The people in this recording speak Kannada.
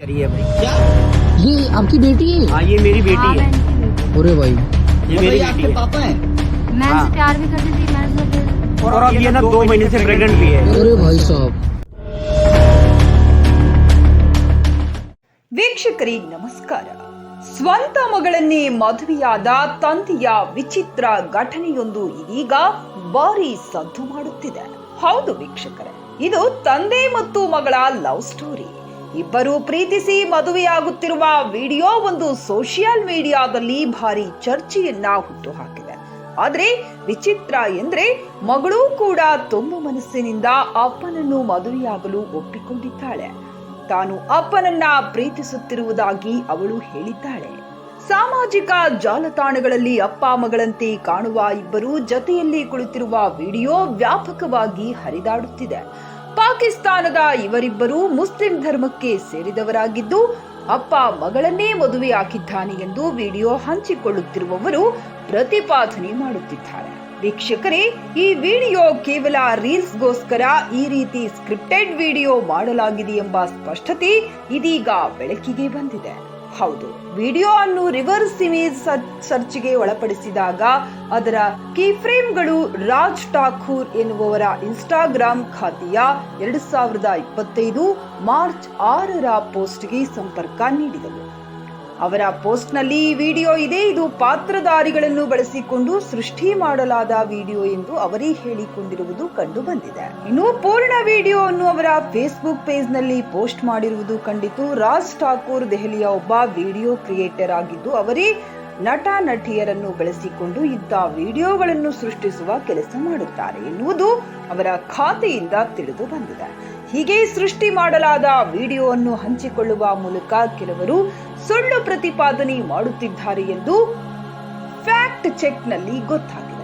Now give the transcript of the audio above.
करी है भाई क्या ये आपकी बेटी है हाँ ये मेरी बेटी हाँ, है मैं इनकी बेटी हूँ। अरे भाई ये ये मेरी भैया बेटी आपके है पापा हैं मैं हाँ। इनसे प्यार भी करती थी मैं इसको और अब ये ना दो महीने से प्रेग्नेंट भी है अरे भाई साहब ವೀಕ್ಷಕರಿಗೆ ನಮಸ್ಕಾರ ಸ್ವಂತ ಮಗಳನ್ನೇ ಮದುವೆಯಾದ ತಂದೆಯ ವಿಚಿತ್ರ ಘಟನೆಯೊಂದು ಇದೀಗ ಭಾರಿ ಸದ್ದು ಮಾಡುತ್ತಿದೆ ಹೌದು ವೀಕ್ಷಕರೇ ಇದು ತಂದೆ ಮತ್ತು ಮಗಳ ಲವ್ ಸ್ಟೋರಿ ಇಬ್ಬರು ಪ್ರೀತಿಸಿ ಮದುವೆಯಾಗುತ್ತಿರುವ ವಿಡಿಯೋ ಒಂದು ಸೋಷಿಯಲ್ ಮೀಡಿಯಾದಲ್ಲಿ ಭಾರಿ ಚರ್ಚೆಯನ್ನ ಹುಟ್ಟುಹಾಕಿದೆ. ಆದ್ರೆ ವಿಚಿತ್ರ ಎಂದ್ರೆ ಮಗಳೂ ಕೂಡ ತುಂಬ ಮನಸ್ಸಿನಿಂದ ಅಪ್ಪನನ್ನು ಮದುವೆಯಾಗಲು ಒಪ್ಪಿಕೊಂಡಿದ್ದಾಳೆ. ತಾನು ಅಪ್ಪನನ್ನ ಪ್ರೀತಿಸುತ್ತಿರುವುದಾಗಿ ಅವಳು ಹೇಳಿದ್ದಾಳೆ. ಸಾಮಾಜಿಕ ಜಾಲತಾಣಗಳಲ್ಲಿ ಅಪ್ಪ ಮಗಳಂತೆ ಕಾಣುವ ಇಬ್ಬರು ಜತೆಯಲ್ಲಿ ಕುಳಿತಿರುವ ವಿಡಿಯೋ ವ್ಯಾಪಕವಾಗಿ ಹರಿದಾಡುತ್ತಿದೆ. ಪಾಕಿಸ್ತಾನದ ಇವರಿಬ್ಬರು ಮುಸ್ಲಿಂ ಧರ್ಮಕ್ಕೆ ಸೇರಿದವರಾಗಿದ್ದು, ಅಪ್ಪ ಮಗಳನ್ನೇ ಮದುವೆಯಾಗಿದ್ದಾನೆ ಎಂದು ವಿಡಿಯೋ ಹಂಚಿಕೊಳ್ಳುತ್ತಿರುವವರು ಪ್ರತಿಪಾದನೆ ಮಾಡುತ್ತಿದ್ದಾರೆ. ವೀಕ್ಷಕರೇ, ಈ ವಿಡಿಯೋ ಕೇವಲ ರೀಲ್ಸ್ಗೋಸ್ಕರ ಈ ರೀತಿ ಸ್ಕ್ರಿಪ್ಟೆಡ್ ವಿಡಿಯೋ ಮಾಡಲಾಗಿದೆ ಎಂಬ ಸ್ಪಷ್ಟತೆ ಇದೀಗ ಬೆಳಕಿಗೆ ಬಂದಿದೆ. ಹೌದು. ವಿಡಿಯೋ ಅನ್ನು ರಿವರ್ಸ್ ಇಮೇಜ್ ಸರ್ಚ್ಗೆ ಒಳಪಡಿಸಿದಾಗ ಅದರ ಕೀ ಫ್ರೇಮ್ಗಳು ರಾಜ್ ಠಾಕೂರ್ ಎನ್ನುವವರ ಇನ್ಸ್ಟಾಗ್ರಾಮ್ ಖಾತೆಯ ಎರಡು ಸಾವಿರದ ಇಪ್ಪತ್ತೈದು ಮಾರ್ಚ್ ಆರರ ಪೋಸ್ಟ್ಗೆ ಸಂಪರ್ಕ ನೀಡಿದವು. ಅವರ ಪೋಸ್ಟ್ನಲ್ಲಿ ಈ ವಿಡಿಯೋ ಇದೆ. ಇದು ಪಾತ್ರಧಾರಿಗಳನ್ನು ಬಳಸಿಕೊಂಡು ಸೃಷ್ಟಿ ಮಾಡಲಾದ ವಿಡಿಯೋ ಎಂದು ಅವರೇ ಹೇಳಿಕೊಂಡಿರುವುದು ಕಂಡು ಬಂದಿದೆ ಇನ್ನು ಪೂರ್ಣ ವಿಡಿಯೋವನ್ನು ಅವರ ಫೇಸ್ಬುಕ್ ಪೇಜ್ನಲ್ಲಿ ಪೋಸ್ಟ್ ಮಾಡಿರುವುದು ಕಂಡಿತು ರಾಜ್ ಠಾಕೂರ್ ದೆಹಲಿಯ ಒಬ್ಬ ವಿಡಿಯೋ ಕ್ರಿಯೇಟರ್ ಆಗಿದ್ದು, ಅವರೇ ನಟ, ನಟಿಯರನ್ನು ಬಳಸಿಕೊಂಡು ಇದ್ದ ವಿಡಿಯೋಗಳನ್ನು ಸೃಷ್ಟಿಸುವ ಕೆಲಸ ಮಾಡುತ್ತಾರೆ ಎನ್ನುವುದು ಅವರ ಖಾತೆಯಿಂದ ತಿಳಿದು ಬಂದಿದೆ. ಹೀಗೆ ಸೃಷ್ಟಿ ಮಾಡಲಾದ ವಿಡಿಯೋವನ್ನು ಹಂಚಿಕೊಳ್ಳುವ ಮೂಲಕ ಕೆಲವರು ಸುಳ್ಳು ಪ್ರತಿಪಾದನೆ ಮಾಡುತ್ತಿದ್ದಾರೆ ಎಂದು ಫ್ಯಾಕ್ಟ್ ಚೆಕ್ನಲ್ಲಿ ಗೊತ್ತಾಗಿದೆ.